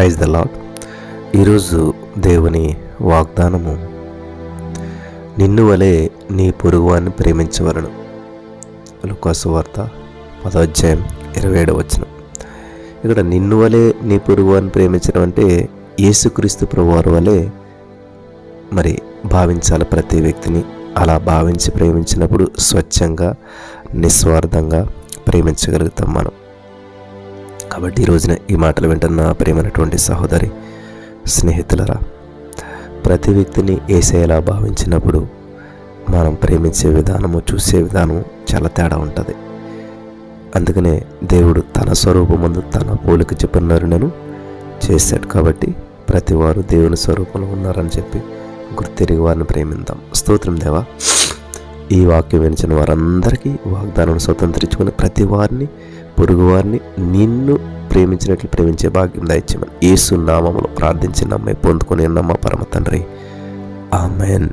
Praise the lord. ఈరోజు దేవుని వాగ్దానము నిన్ను వలె నీ పొరుగువాన్ని ప్రేమించవలను. లుకాసు వార్త పదోధ్యాయం ఇరవై ఏడవ వచ్చిన ఇక్కడ నిన్ను వలె నీ పొరుగువాన్ని ప్రేమించడం అంటే యేసుక్రీస్తు ప్రభువారి వలె మరి భావించాలి ప్రతి వ్యక్తిని. అలా భావించి ప్రేమించినప్పుడు స్వచ్ఛంగా నిస్వార్థంగా ప్రేమించగలుగుతాం మనం. కాబట్టి ఈ రోజున ఈ మాటలు వింటున్న ప్రేమైనటువంటి సహోదరి స్నేహితులరా ప్రతి వ్యక్తిని ఏసేలా భావించినప్పుడు మనం ప్రేమించే విధానము చూసే విధానము చాలా తేడా ఉంటుంది. అందుకనే దేవుడు తన స్వరూపమందు తన పోలిక చెప్పినారు నేను చేశాడు కాబట్టి ప్రతి వారు దేవుని స్వరూపంలో ఉన్నారని చెప్పి గుర్తిరిగి వారిని ప్రేమిద్దాం స్తోత్రం దేవా. ఈ వాక్యం వినిచిన వారందరికీ వాగ్దానం స్వతంత్రించుకుని ప్రతి వారిని పొరుగు వారిని నిన్ను ప్రేమించినట్లు ప్రేమించే భాగ్యం దయచేమని ఏసు నామములు ప్రార్థించి నమ్మే పొందుకొని నమ్మ పరమ తండ్రి. ఆమెన్.